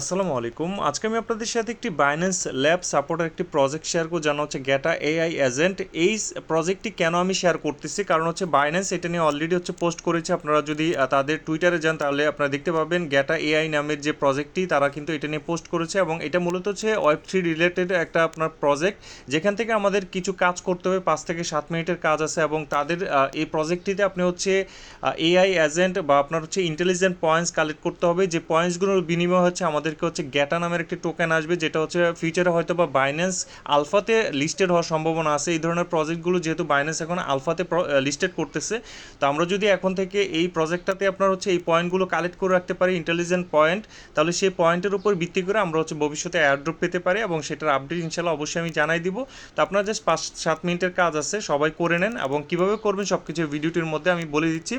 আসসালামু আলাইকুম। আজকে আমি আপনাদের সাথে একটি বাইন্যান্স ল্যাব সাপোর্টের একটি প্রজেক্ট শেয়ার করব জানা হচ্ছে গ্যাটা এআই এজেন্ট এই প্রজেক্টটি কেন আমি শেয়ার করতেছি? কারণ হচ্ছে বাইন্যান্স এটা নিয়ে অলরেডি হচ্ছে পোস্ট করেছে। আপনারা যদি তাদের টুইটারে যান, তাহলে আপনারা দেখতে পাবেন গ্যাটা এআই নামের যে প্রজেক্টটি তারা কিন্তু এটা নিয়ে পোস্ট করেছে। এবং এটা মূলত হচ্ছে ওয়েব থ্রি রিলেটেড একটা আপনার প্রজেক্ট যেখান থেকে আমাদের কিছু কাজ করতে হবে। পাঁচ থেকে সাত মিনিটের কাজ আছে এবং তাদের এই প্রজেক্টটিতে আপনি হচ্ছে এআই এজেন্ট বা আপনার হচ্ছে ইন্টেলিজেন্ট পয়েন্টস কালেক্ট করতে হবে। যে পয়েন্টসগুলোর বিনিময় হচ্ছে আমাদেরকে হচ্ছে গ্যাটা নামের একটি টোকেন আসবে, যেটা হচ্ছে ফিউচারে হয়তো বা বাইন্যান্স আলফাতে লিস্টেড হওয়ার সম্ভাবনা আছে। এই ধরনের প্রজেক্টগুলো যেহেতু বাইন্যান্স এখন আলফাতে লিস্টেড করতেছে, তো আমরা যদি এখন থেকে এই প্রজেক্টটাতে আপনার হচ্ছে এই পয়েন্টগুলো কালেক্ট করে রাখতে পারি ইন্টেলিজেন্ট পয়েন্ট তাহলে সেই পয়েন্টের উপর ভিত্তি করে আমরা হচ্ছে ভবিষ্যতে এয়ারড্রপ পেতে পারি এবং সেটার আপডেট ইনশাল্লাহ অবশ্যই আমি জানাই দিব। তো আপনার জাস্ট পাঁচ, সাত মিনিটের কাজ আছে, সবাই করে নেন এবং কীভাবে করবেন সব কিছু ভিডিওটির মধ্যে আমি বলে দিচ্ছি।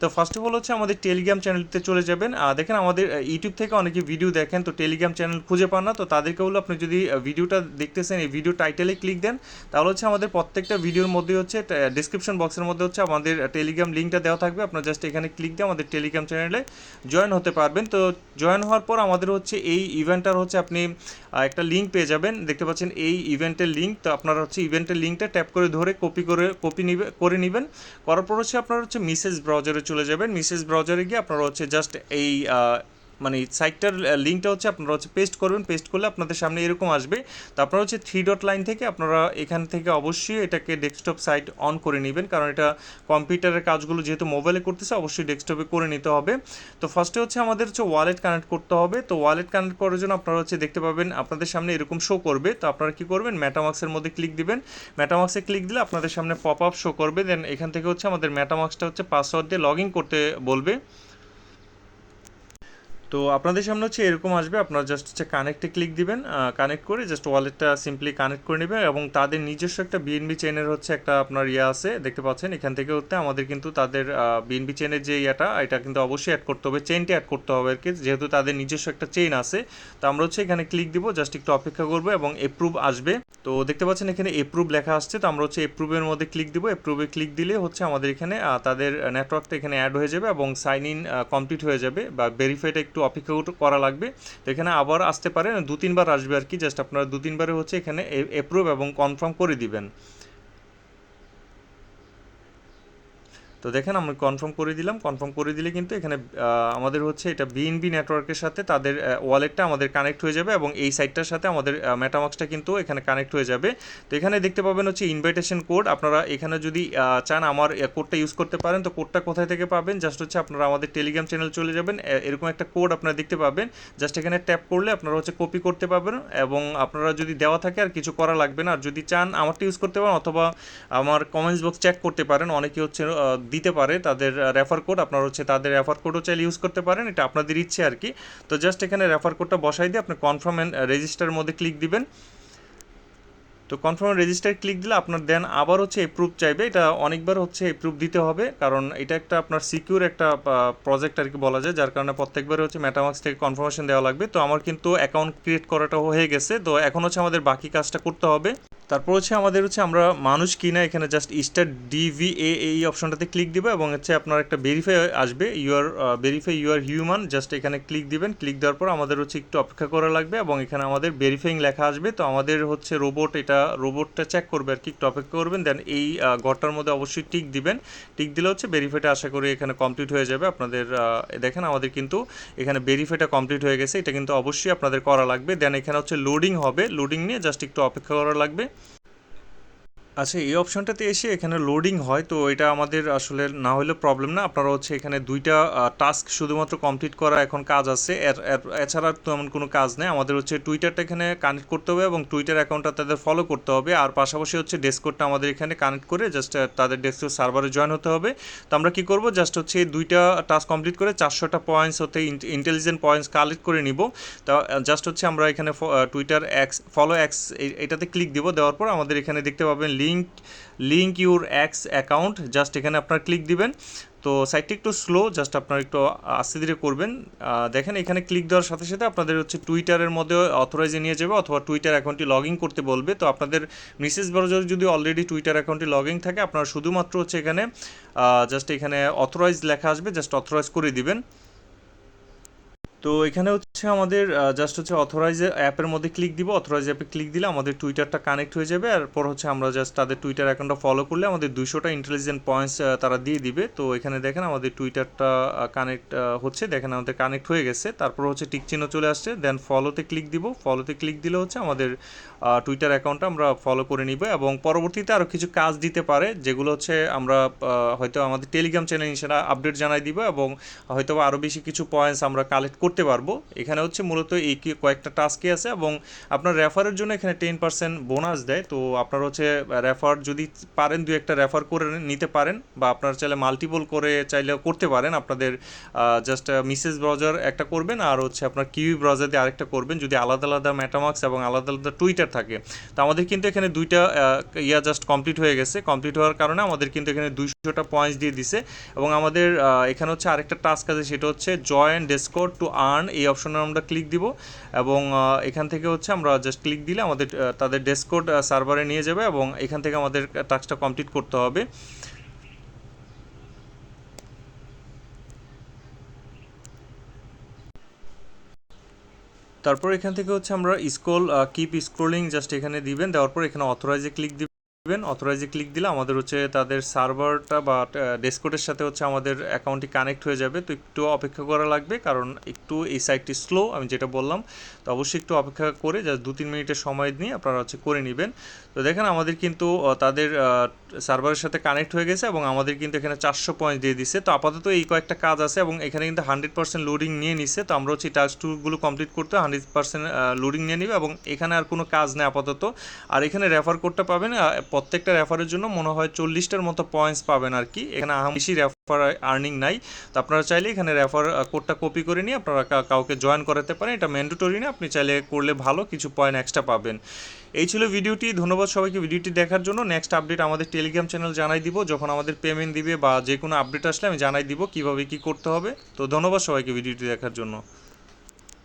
তো ফার্স্ট অফ অল হচ্ছে আমাদের টেলিগ্রাম চ্যানেলতে চলে যাবেন। দেখেন আমাদের ইউটিউব থেকে অনেকে ভিডিও দেখেন তো টেলিগ্রাম চ্যানেল খুঁজে পান না, তো তাদেরকে হলো আপনি যদি ভিডিওটা দেখতেছেন, এই ভিডিও টাইটেলে ক্লিক দেন, তাহলে হচ্ছে আমাদের প্রত্যেকটা ভিডিওর মধ্যে হচ্ছে ডিসক্রিপশন বক্সের মধ্যে হচ্ছে আমাদের টেলিগ্রাম লিঙ্কটা দেওয়া থাকবে। আপনার জাস্ট এখানে ক্লিক দিয়ে আমাদের টেলিগ্রাম চ্যানেলে জয়েন হতে পারবেন। তো জয়েন হওয়ার পর আমাদের হচ্ছে এই ইভেন্টটার হচ্ছে আপনি একটা লিঙ্ক পেয়ে যাবেন। দেখতে পাচ্ছেন এই ইভেন্টের লিঙ্ক তো আপনারা হচ্ছে ইভেন্টের লিঙ্কটা ট্যাপ করে ধরে কপি করে কপি নিবে, করে নেবেন। করার পর হচ্ছে আপনারা হচ্ছে মিসেস ব্রাউজারে চলে যাবেন। মিসেস ব্রাউজারে গিয়ে আপনারা হচ্ছে জাস্ট এই মানে সাইটটার লিঙ্কটা হচ্ছে আপনারা হচ্ছে পেস্ট করবেন পেস্ট করলে আপনাদের সামনে এরকম আসবে। তো আপনারা হচ্ছে থ্রি ডট লাইন থেকে আপনারা এখান থেকে অবশ্যই এটাকে ডেস্কটপ সাইট অন করে নেবেন। কারণ এটা কম্পিউটারের কাজগুলো যেহেতু মোবাইলে করতেছে, অবশ্যই ডেস্কটপে করে নিতে হবে। তো ফার্স্টে হচ্ছে আমাদের হচ্ছে ওয়ালেট কানেক্ট করতে হবে। তো ওয়ালেট কানেক্ট করার জন্য আপনারা হচ্ছে দেখতে পাবেন, আপনাদের সামনে এরকম শো করবে। তো আপনারা কি করবেন? ম্যাটামাক্সের মধ্যে ক্লিক দিবেন। ম্যাটামাক্সে ক্লিক দিলে আপনাদের সামনে পপ আপ শো করবে। দেন এখান থেকে হচ্ছে আমাদের ম্যাটামাক্সটা হচ্ছে পাসওয়ার্ড দিয়ে লগ ইন করতে বলবে। তো আপনাদের সামনে হচ্ছে এরকম আসবে, আপনারা জাস্ট হচ্ছে কানেক্টে ক্লিক দিবেন কানেক্ট করে জাস্ট ওয়ালেটটা সিম্পলি কানেক্ট করে নেবেন এবং তাদের নিজস্ব একটা বিএনবি চেনের হচ্ছে একটা আপনার ইয়ে আছে, দেখতে পাচ্ছেন, এখান থেকে হচ্ছে আমাদের কিন্তু তাদের বিএনবি চেনের যে ইয়েটা, এটা কিন্তু অবশ্যই অ্যাড করতে হবে চেনটা অ্যাড করতে হবে আর কি, যেহেতু তাদের নিজস্ব একটা চেইন আছে, তো আমরা হচ্ছে এখানে ক্লিক দিব জাস্ট একটু অপেক্ষা করব এবং এপ্রুভ আসবে। তো দেখতে পাচ্ছেন এখানে এপ্রুভ লেখা আসছে, তো আমরা হচ্ছে এপ্রুভের মধ্যে ক্লিক দিব এপ্রুভে ক্লিক দিলে হচ্ছে আমাদের এখানে তাদের নেটওয়ার্কটা এখানে অ্যাড হয়ে যাবে এবং সাইন ইন কমপ্লিট হয়ে যাবে বা ভেরিফাইটা একটু অপেক্ষা করা লাগবে। তো এখানে আবার আসতে পারে দু তিনবার আসবে আর কি জাস্ট আপনারা দু তিনবারে হচ্ছে এখানে এপ্রুভ এবং কনফার্ম করে দিবেন। তো দেখেন আমি কনফার্ম করে দিলাম। কনফার্ম করে দিলে কিন্তু এখানে আমাদের হচ্ছে এটা বিএনবি নেটওয়ার্কের সাথে তাদের ওয়ালেটটা আমাদের কানেক্ট হয়ে যাবে এবং এই সাইটটার সাথে আমাদের মেটামাক্সটা কিন্তু এখানে কানেক্ট হয়ে যাবে। তো এখানে দেখতে পাবেন হচ্ছে ইনভাইটেশন কোড আপনারা এখানে যদি চান আমার কোডটা ইউজ করতে পারেন, তো কোডটা কোথায় থেকে পাবেন? জাস্ট হচ্ছে আপনারা আমাদের টেলিগ্রাম চ্যানেল চলে যাবেন। এরকম একটা কোড আপনারা দেখতে পাবেন। জাস্ট এখানে ট্যাপ করলে আপনারা হচ্ছে কপি করতে পারবেন এবং আপনারা যদি দেওয়া থাকে আর কিছু করা লাগবে না। আর যদি চান আমারটা ইউজ করতে পারেন অথবা আমার কমেন্টস বক্স চেক করতে পারেন। অনেকে হচ্ছে দিতে পারে, তাদের রেফার কোড আপনার হচ্ছে তাদের রেফার কোডও চাইলে ইউজ করতে পারেন, এটা আপনাদের ইচ্ছে আর কি। তো জাস্ট এখানে রেফার কোডটা বসাই দিয়ে আপনি কনফার্ম অ্যান্ড রেজিস্টারের মধ্যে ক্লিক দিবেন। তো কনফার্ম রেজিস্টার ক্লিক দিলে আপনার দেন আবার হচ্ছে এপ্রুভ চাইবে। এটা অনেকবার হচ্ছে এপ্রুভ দিতে হবে, কারণ এটা একটা আপনার সিকিউর একটা প্রজেক্ট আর কি বলা যায়, যার কারণে প্রত্যেকবার হচ্ছে মেটামাক্স থেকে কনফার্মেশন দেওয়া লাগবে। তো আমার কিন্তু অ্যাকাউন্ট ক্রিয়েট করাটা হয়ে গেছে। তো এখন হচ্ছে আমাদের বাকি কাজটা করতে হবে। তারপর হচ্ছে আমাদের হচ্ছে আমরা মানুষ কিনা এখানে জাস্ট স্টার ডিভিএ এই অপশনটাতে ক্লিক দিব এবং হচ্ছে আপনার একটা ভেরিফাই আসবে। You're verify you're human just এখানে ক্লিক দিবেন। ক্লিক দেওয়ার পর আমাদের হচ্ছে একটু অপেক্ষা করা লাগবে এবং এখানে আমাদের ভেরিফাইং লেখা আসবে। তো আমাদের হচ্ছে রোবট এটা রোবটটা চেক করবে আর কি, একটু অপেক্ষা করবেন। দেন এই ঘরটার মধ্যে অবশ্যই টিক দিবেন। টিক দিলে হচ্ছে ভেরিফাইটা আশা করি এখানে কমপ্লিট হয়ে যাবে। আপনাদের দেখেন আমাদের কিন্তু এখানে ভেরিফাইটা কমপ্লিট হয়ে গেছে। এটা কিন্তু অবশ্যই আপনাদের করা লাগবে। দেন এখানে হচ্ছে লোডিং হবে। লোডিং নিয়ে জাস্ট একটু অপেক্ষা করা লাগবে। আচ্ছা এই অপশনটাতে এসে এখানে লোডিং হয়, তো এটা আমাদের আসলে না হলেও প্রবলেম না। আপনারা হচ্ছে এখানে দুইটা টাস্ক শুধুমাত্র কমপ্লিট করা এখন কাজ আছে। এছাড়া তো এমন কোনো কাজ নেই। আমাদের হচ্ছে টুইটারটা এখানে কানেক্ট করতে হবে এবং টুইটার অ্যাকাউন্টটা তাদের ফলো করতে হবে। আর পাশাপাশি হচ্ছে ডেস্কোডটা আমাদের এখানে কানেক্ট করে জাস্ট তাদের ডেস্কোড সার্ভারে জয়েন হতে হবে। তো আমরা কী করব? জাস্ট হচ্ছে এই দুইটা টাস্ক কমপ্লিট করে চারশোটা পয়েন্টস হতে ইন্টেলিজেন্ট পয়েন্টস কালেক্ট করে নিব। তা জাস্ট হচ্ছে আমরা এখানে টুইটার অ্যাক্স ফলো অ্যাক্স এটাতে ক্লিক দিব। দেওয়ার পর আমাদের এখানে দেখতে পাবেন link link your X account just এখানে আপনার ক্লিক দিবেন। তো সাইটটি একটু স্লো জাস্ট আপনারা একটু আস্তে ধীরে করবেন। দেখেন এখানে ক্লিক দেওয়ার সাথে সাথে আপনাদের হচ্ছে টুইটারের মধ্যে অথরাইজে নিয়ে যাবে, অথবা টুইটার অ্যাকাউন্টটি লগ ইন করতে বলবে। তো আপনাদের মিসেস ব্রাউজার যদি অলরেডি টুইটার অ্যাকাউন্টটি লগ ইন থাকে, আপনারা শুধুমাত্র হচ্ছে এখানে জাস্ট এখানে অথরাইজ লেখা আসবে জাস্ট অথরাইজ করে দিবেন। তো এখানে হচ্ছে আমাদের জাস্ট হচ্ছে অথরাইজ অ্যাপের মধ্যে ক্লিক দিব অথরাইজ অ্যাপে ক্লিক দিলে আমাদের টুইটারটা কানেক্ট হয়ে যাবে, আর পর হচ্ছে আমরা জাস্ট তাদের টুইটার অ্যাকাউন্টটা ফলো করলে আমাদের দুশোটা ইন্টেলিজেন্ট পয়েন্টস তারা দিয়ে দিবে। তো এখানে দেখেন আমাদের টুইটারটা কানেক্ট হচ্ছে, দেখেন আমাদের কানেক্ট হয়ে গেছে। তারপর হচ্ছে টিক চিহ্ন চলে আসছে দেন ফলোতে ক্লিক দিব। ফলোতে ক্লিক দিলে হচ্ছে আমাদের টুইটার অ্যাকাউন্টটা আমরা ফলো করে নিব এবং পরবর্তীতে আরও কিছু কাজ দিতে পারে, যেগুলো হচ্ছে আমরা হয়তো আমাদের টেলিগ্রাম চ্যানেল সেটা আপডেট জানাই দিব এবং হয়তো আরও বেশি কিছু পয়েন্টস আমরা কালেক্ট করতে পারব। এখানে হচ্ছে মূলত এই কি- কয়েকটা টাস্কই আছে এবং আপনার রেফারের জন্য এখানে টেন পার্সেন্ট বোনাস দেয়। তো আপনার হচ্ছে রেফার যদি পারেন দু একটা রেফার করে নিতে পারেন বা আপনার চাইলে মাল্টিপল করে চাইলে করতে পারেন। আপনাদের জাস্ট মিসেস ব্রাউজার একটা করবেন আর হচ্ছে আপনার কিউই ব্রাউজার দিয়ে আরেকটা করবেন যদি আলাদা আলাদা ম্যাটামার্কস এবং আলাদা আলাদা টুইটার থাকে। তো আমাদের কিন্তু এখানে দুইটা ইয়া জাস্ট কমপ্লিট হয়ে গেছে। কমপ্লিট হওয়ার কারণে আমাদের কিন্তু এখানে দুইশোটা পয়েন্টস দিয়ে দিছে এবং আমাদের এখানে হচ্ছে আরেকটা টাস্ক আছে, সেটা হচ্ছে জয়েন ডেসকোড টু আর্ন এই অপশনে আমরা ক্লিক দিব এবং এখান থেকে হচ্ছে আমরা জাস্ট ক্লিক দিলে আমাদের তাদের ডেসকোড সার্ভারে নিয়ে যাবে এবং এখান থেকে আমাদের টাস্কটা কমপ্লিট করতে হবে। তারপর এখান থেকে হচ্ছে আমরা স্ক্রল কিপ স্ক্রোলিং জাস্ট এখানে দিবেন, দেওয়ার পর এখানে অথরাইজে ক্লিক দিবেন। অথরাইজে ক্লিক দিলে আমাদের হচ্ছে তাদের সার্ভারটা বা ডেসকোডের সাথে হচ্ছে আমাদের অ্যাকাউন্টটি কানেক্ট হয়ে যাবে। তো একটু অপেক্ষা করা লাগবে, কারণ একটু এই সাইটটি স্লো আমি যেটা বললাম। তো অবশ্যই একটু অপেক্ষা করে যা দু তিন মিনিটের সময় নিয়ে আপনারা হচ্ছে করে নেবেন। তো দেখেন, আমাদের কিন্তু তাদের সার্ভারের সাথে কানেক্ট হয়ে গেছে এবং আমাদের কিন্তু এখানে চারশো পয়েন্ট দিয়ে দিচ্ছে তো আপাতত এই কয়েকটা কাজ আছে এবং এখানে কিন্তু হান্ড্রেড পার্সেন্ট লোডিং নিয়ে নিচ্ছে তো আমরা হচ্ছে টাস্ক টুগুলো কমপ্লিট করতে হান্ড্রেড পার্সেন্ট লোডিং নিয়ে নিবে এবং এখানে আর কোনো কাজ নেই আপাতত। আর এখানে রেফার করতে পাবেন প্রত্যেকটা রেফারের জন্য মনে হয় চল্লিশটার মতো পয়েন্টস পাবেন আর কি। এখানে বেশি রেফার আর্নিং নাই। তো আপনারা চাইলে এখানে রেফার কোডটা কপি করে নিয়ে আপনারা কাউকে জয়েন করাতে পারেন। এটা ম্যান্ডেটরি না, আপনি চাইলে করলে ভালো, কিছু পয়েন্ট এক্সট্রা পাবেন। এই ছিল ভিডিওটি, ধন্যবাদ সবাইকে ভিডিওটি দেখার জন্য। নেক্সট আপডেট আমাদের টেলিগ্রাম চ্যানেল জানাই দিব, যখন আমাদের পেমেন্ট দিবে বা যে কোনো আপডেট আসলে আমি জানাই দিব কীভাবে কি করতে হবে। তো ধন্যবাদ সবাইকে ভিডিওটি দেখার জন্য।